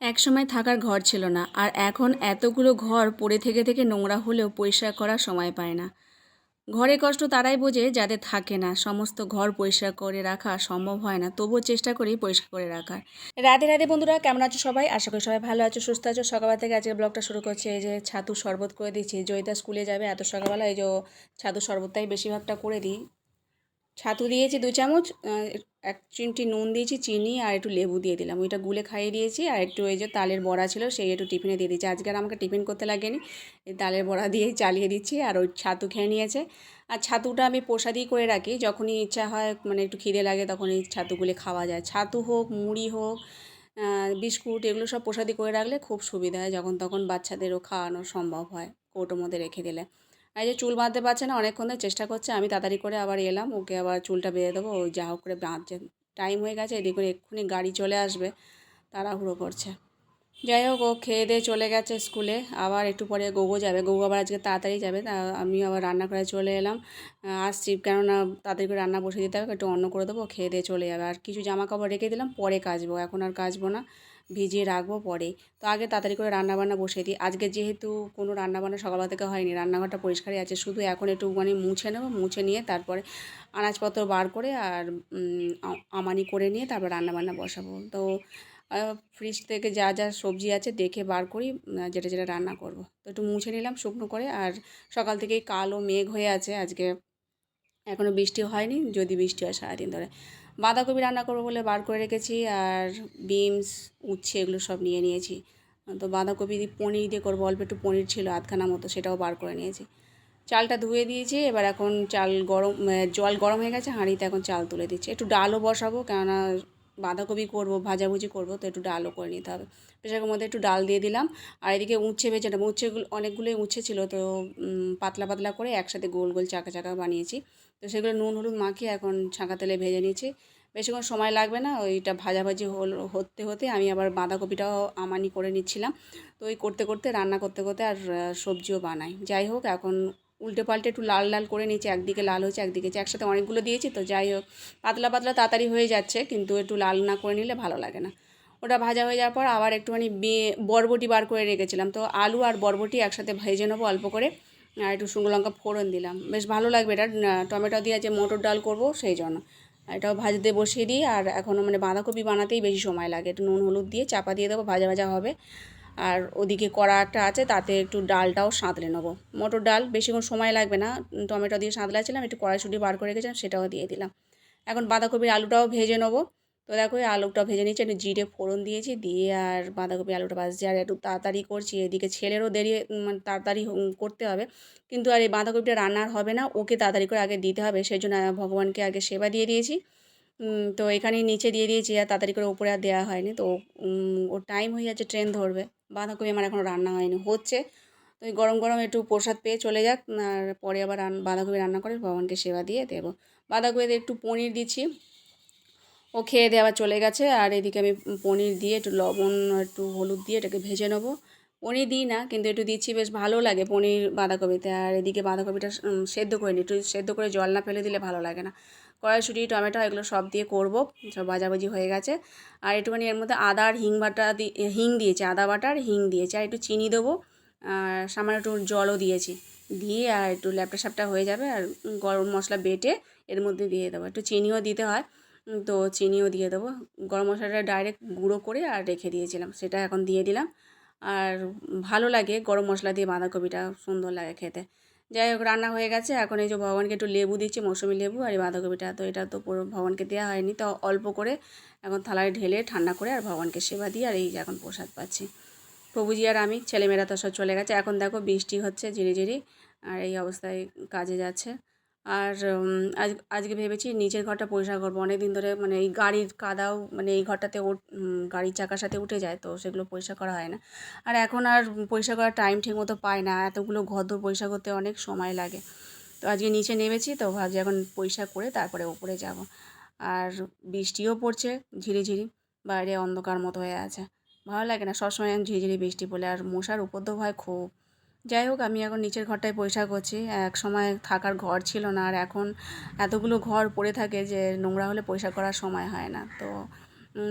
এক সময় থাকার ঘর ছিল না, আর এখন এতগুলো ঘর পড়ে থেকে থেকে নোংরা হলেও পরিষ্কার করার সময় পায় না। ঘরে কষ্ট তারাই বোঝে যাদের থাকে না, সমস্ত ঘর পরিষ্কার করে রাখা সম্ভব হয় না, তবুও চেষ্টা করি পরিষ্কার করে রাখার রাধে রাধে বন্ধুরা, কেমন আছো সবাই? আশা করি সবাই ভালো আছো, সুস্থ আছো। সকালবেলা থেকে আজকে ব্লগটা শুরু করছে এই যে ছাতু শরবত করে দিচ্ছি। জয়িতা স্কুলে যাবে, এত সকালবেলা এই যে ছাতু শরবতটাই বেশিরভাগটা করে দিই। ছাতু দিয়েছি দু চামচ এক চিমটি নুন দিয়েছি, চিনি আর একটু লেবু দিয়ে দিলাম। ওইটা গুলে খাইয়ে দিয়েছি আর একটু ওই যে তালের বড়া ছিল সেই একটু টিফিনে দিয়ে দিয়েছি। আজকে আর আমাকে টিফিন করতে লাগেনি, এই তালের বড়া দিয়েই চালিয়ে দিচ্ছি আর ওই ছাতু খেয়ে নিয়েছে। আর ছাতুটা আমি প্রসাদই করে রাখি, যখনই ইচ্ছা হয় মানে একটু খিদে লাগে তখন এই ছাতুগুলি খাওয়া যায়। ছাতু হোক, মুড়ি হোক বিস্কুট এগুলো সব প্রসাদি করে রাখলে খুব সুবিধা হয় যখন তখন বাচ্চাদেরও খাওয়ানো সম্ভব হয় কৌটোর মধ্যে রেখে দিলে। এই যে চুল বাঁধতে পারছে না, অনেকক্ষণ ধরে চেষ্টা করছে, আমি তাড়াতাড়ি করে আবার এলাম, ওকে আবার চুলটা বেঁধে দেবো, ওই যা হোক করে বাঁধছে। টাইম হয়ে গেছে, এদিকে এক্ষুনি গাড়ি চলে আসবে, তাড়াহুড়ো করছে। যাই হোক, ও খেয়ে দিয়ে চলে গেছে স্কুলে। আবার একটু পরে গোগো যাবে। গোগো আবার আজকে তাড়াতাড়ি যাবে। তা আমি আবার রান্না করে চলে এলাম। আসছি কেননা তাড়াতাড়ি করে রান্না বসে দিতে হবে, একটু অন্য করে দেবো, খেয়ে দিয়ে চলে যাবে। আর কিছু জামা কাপড় রেখে দিলাম, পরে কাচবো। এখন আর কাচবো না, ভিজিয়ে রাখব পরে তো আগে তাড়াতাড়ি করে রান্না বান্না বসিয়ে দিই। আজকে যেহেতু কোনো রান্না বান্না সকালবেলা থেকে হয়নি, রান্নাঘরটা পরিষ্কারই আছে। শুধু এখন একটু মানে মুছে নেব, মুছে নিয়ে তারপরে আনাজপত্র বার করে আর আমানি করে নিয়ে তারপর রান্না বান্না বসাবো। তো ফ্রিজ থেকে যা যা সবজি আছে দেখে বার করি যেটা যেটা রান্না করব। তো একটু মুছে নিলাম শুকনো করে, আর সকাল থেকেই কালো মেঘ হয়ে আছে, আজকে এখনও বৃষ্টি হয়নি, যদি বৃষ্টি হয় সারাদিন ধরে। বাঁধাকপি রান্না করব বলে বার করে রেখেছি, আর বিনস উচ্ছে এগুলো সব নিয়ে নিয়েছি। তো বাঁধাকপি দিয়ে পনির দিয়ে করব, অল্প একটু পনির ছিল আধখানা মতো, সেটাও বার করে নিয়েছি। চালটা ধুয়ে দিয়েছি, এবার এখন চাল গরম জল গরম হয়ে গেছে, হাঁড়িতে এখন চাল তুলে দিচ্ছি। একটু ডালও বসাবো, কেননা বাঁধাকপি করব, ভাজাভুজি করব, তো একটু ডালও করে নিতে হবে। প্রেশারের মধ্যে একটু ডাল দিয়ে দিলাম। আর এদিকে উচ্ছে ভেজে নেব। অনেকগুলোই উচ্ছে ছিল, তো পাতলা পাতলা করে একসাথে গোল গোল চাকা চাকা বানিয়েছি। তো সেগুলো নুন, হলুদ মাখিয়ে এখন ছাঁকা তেলে ভেজে নিয়েছি বেশিক্ষণ সময় লাগবে না, ওইটা ভাজাভাজি হল, হতে হতে আমি আবার বাঁধাকপিটাও আমানি করে নিচ্ছিলাম। তো ওই করতে করতে, রান্না করতে করতে আর সবজিও বানাই। যাই হোক, এখন উল্টে পাল্টে একটু লাল লাল করে নিয়েছি একদিকে লাল হয়েছে, একদিকে হচ্ছে। একসাথে অনেকগুলো দিয়েছি তো যাই হোক, পাতলা পাতলা তাড়াতাড়ি হয়ে যাচ্ছে, কিন্তু একটু লাল না করে নিলে ভালো লাগে না। ওটা ভাজা হয়ে যাওয়ার পর আবার একটুখানি বরবটি বার করে রেখেছিলাম। তো আলু আর বরবটি একসাথে ভেজে নেব অল্প করে। আর একটু শুকনো লঙ্কা ফোড়ন দিলাম। বেশ ভালো লাগবে এটা টমেটো দিয়ে যে মটর ডাল করব সেই জন্য। এটাও ভাজতে বসিয়ে দিই, আর এখনও মানে বাঁধাকপি বানাতেই বেশি সময় লাগে। একটু নুন হলুদ দিয়ে চাপা দিয়ে দেবো, ভাজা ভাজা হবে। আর ওদিকে কড়া একটা আছে, তাতে একটু ডালটাও সাঁতলে নেব। মটর ডাল বেশিক্ষণ সময় লাগবে না, টমেটো দিয়ে সাঁতলাছিলাম, একটু কড়াইশুঁটি বার করে রেখেছিলাম, সেটাও দিয়ে দিলাম। এখন বাঁধাকপির আলুটাও ভেজে নেব। তো দেখো আলুটা ভেজে নিচ্ছি একটু জিরে ফোড়ন দিয়েছি, দিয়ে আর বাঁধাকপি আলুটা ভাজছি। আর একটু তাড়াতাড়ি করছি, এদিকে ছেলেরও দেরি মানে তাড়াতাড়ি করতে হবে। কিন্তু আর এই বাঁধাকপিটা রান্নার হবে না, ওকে তাড়াতাড়ি করে আগে দিতে হবে, সেই জন্য ভগবানকে আগে সেবা দিয়ে দিয়েছি। তো এখানেই নিচে দিয়ে দিয়েছি আর তাড়াতাড়ি করে উপরে আর দেওয়া হয়নি। তো ওর টাইম হয়ে যাচ্ছে ট্রেন ধরবে। বাঁধাকপি আমার এখনও রান্না হয়নি, হচ্ছে। তো এই গরম গরম একটু প্রসাদ পেয়ে চলে যাক, আর পরে আবার বাঁধাকপি রান্না করে ভগবানকে সেবা দিয়ে দেবো। বাঁধাকপিতে একটু পনির দিচ্ছি। ও খেয়ে দিয়ে আবার চলে গেছে, আর এদিকে আমি পনির দিয়ে একটু লবণ, একটু হলুদ দিয়ে এটাকে ভেজে নেব। পনির দিই না, কিন্তু একটু দিচ্ছি, বেশ ভালো লাগে পনির বাঁধাকপিতে। আর এদিকে বাঁধাকপিটা সেদ্ধ করে নিই একটু সেদ্ধ করে জল না ফেলে দিলে ভালো লাগে না। কড়াইশুঁটি, টমেটো এগুলো সব দিয়ে করব। সব ভাজাভাজি হয়ে গেছে। আর একটুখানি এর মধ্যে আদা আর হিং বাটা দিয়ে হিং দিয়েছি, আদা বাটা আর হিং দিয়েছি। আর একটু চিনি দেবো। আর সামান্য একটু জলও দিয়েছি। দিয়ে আর একটু ল্যাপটা স্যাপটা হয়ে যাবে। আর গরম মশলা বেটে এর মধ্যে দিয়ে দেবো। একটু চিনিও দিতে হয়। তো চিনিও দিয়ে দেবো। গরম মশলাটা ডাইরেক্ট গুঁড়ো করে আর রেখে দিয়েছিলাম। সেটা এখন দিয়ে দিলাম। আর ভালো লাগে গরম মশলা দিয়ে বাঁধাকপিটা। সুন্দর লাগে খেতে। যাই হোক, রান্না হয়ে গেছে। এখন এই যে ভগবানকে একটু লেবু দিচ্ছি, মৌসুমি লেবু আর এই বাঁধাকপিটা। তো এটা তো পুরো ভগবানকে দেওয়া হয়নি। তো অল্প করে এখন থালায় ঢেলে ঠান্ডা করে আর ভগবানকে সেবা দিয়ে আর এই যে এখন প্রসাদ পাচ্ছি। প্রভুজি আর আমি, ছেলেমেয়েরা তো সব চলে গেছে। এখন দেখো বৃষ্টি হচ্ছে ঝিরিঝিরি আর এই অবস্থায় কাজে যাচ্ছে। আর আজ, আজকে ভেবেছি নিচের ঘরটা পরিষ্কার করব। অনেক দিন ধরে মানে এই গাড়ির কাদাও মানে এই ঘরটাতে ও গাড়ির চাকার সাথে উঠে যায়, তো সেগুলো পরিষ্কার করা হয় না। আর এখন আর পরিষ্কার করার টাইম ঠিক মতো পায় না। এতগুলো ঘর দোর পরিষ্কার করতে অনেক সময় লাগে। তো আজকে নিচে নেমেছি, তো ভাবছি এখন পরিষ্কার করে তারপরে ওপরে যাব। আর বৃষ্টিও পড়ছে, ঝিরিঝিরি, বাইরে অন্ধকার মতো হয়ে আছে। ভালো লাগে না, সবসময় ঝিরিঝিরি বৃষ্টি পড়লে। আর মশার উপদ্রব হয় খুব। যাই হোক, আমি এখন নিচের ঘরটায় পরিষ্কার করছি। এক সময় থাকার ঘর ছিল না, আর এখন এতগুলো ঘর পড়ে থাকে যে নোংরা হলে পরিষ্কার করার সময় হয় না। তো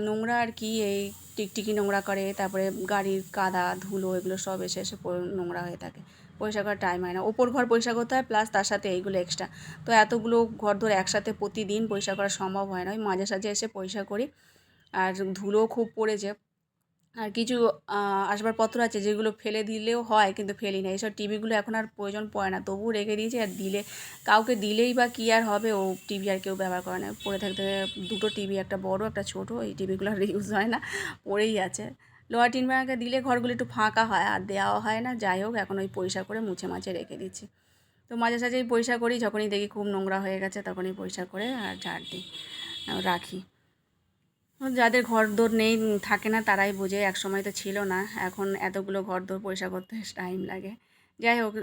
নোংরা আর কি, এই টিকটিকি নোংরা করে, তারপরে গাড়ির কাদা, ধুলো এগুলো সব এসে এসে নোংরা হয়ে থাকে। পরিষ্কার করার টাইম হয় না। ওপর ঘর পরিষ্কার করতে হয় প্লাস তার সাথে এইগুলো এক্সট্রা তো এতগুলো ঘর ধরে একসাথে প্রতিদিন পরিষ্কার করা সম্ভব হয় না। ওই মাঝে সাঝে এসে পরিষ্কার করি, আর ধুলোও খুব পড়েছে। আর কিছু আসবাবপত্র আছে যেগুলো ফেলে দিলেও হয় কিন্তু ফেলি না। এইসব টিভিগুলো এখন আর প্রয়োজন পড়ে না। তবুও রেখে দিয়েছি আর দিলে, কাউকে দিলেই বা কী আর হবে ও টিভি আর কেউ ব্যবহার করে না। পড়ে থাকতে দুটো টিভি একটা বড়, একটা ছোট, এই টিভিগুলো আর ইউজ হয় না, পড়েই আছে। লোহার টিন ভাঙাকে দিলে ঘরগুলো একটু ফাঁকা হয়, আর দেওয়াও হয় না। যাই হোক, এখন ওই পরিষ্কার করে মুছে মাছে রেখে দিচ্ছি। তো মাঝে সাঝেই পরিষ্কার করি, যখনই দেখি খুব নোংরা হয়ে গেছে, তখনই পরিষ্কার করে আর ঝাড় দিই। রাখি। যাদের ঘর দোর নেই থাকে না, তারাই বোঝে এক সময় তো ছিল না। এখন এতগুলো ঘর দোর পরিষ্কার করতে টাইম লাগে। যাই হোক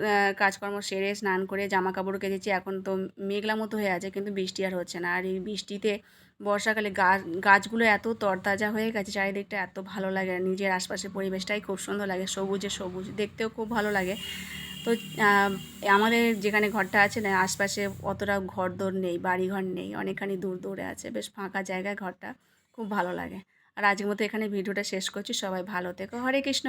কাজকর্ম সেরে স্নান করে জামা কাপড় কেচেছি, এখন তো মেঘলা মতো হয়ে আছে, কিন্তু বৃষ্টি আর হচ্ছে না। আর এই বৃষ্টিতে বর্ষাকালে গাছ গাছগুলো এত তরতাজা হয়ে গেছে, চারিদিকটা এত ভালো লাগে নিজের আশপাশের পরিবেশটাই খুব সুন্দর লাগে, সবুজে সবুজ, দেখতেও খুব ভালো লাগে। তো আমাদের যেখানে ঘরটা আছে, না, আশপাশে অতটা ঘর দোর নেই বাড়ি ঘর নেই, অনেকখানি দূর দূরে আছে, বেশ ফাঁকা জায়গায় ঘরটা। খুব ভালো লাগে। আর আজকের মতো এখানে ভিডিওটা শেষ করছি। সবাই ভালো থেকো। হরে কৃষ্ণ।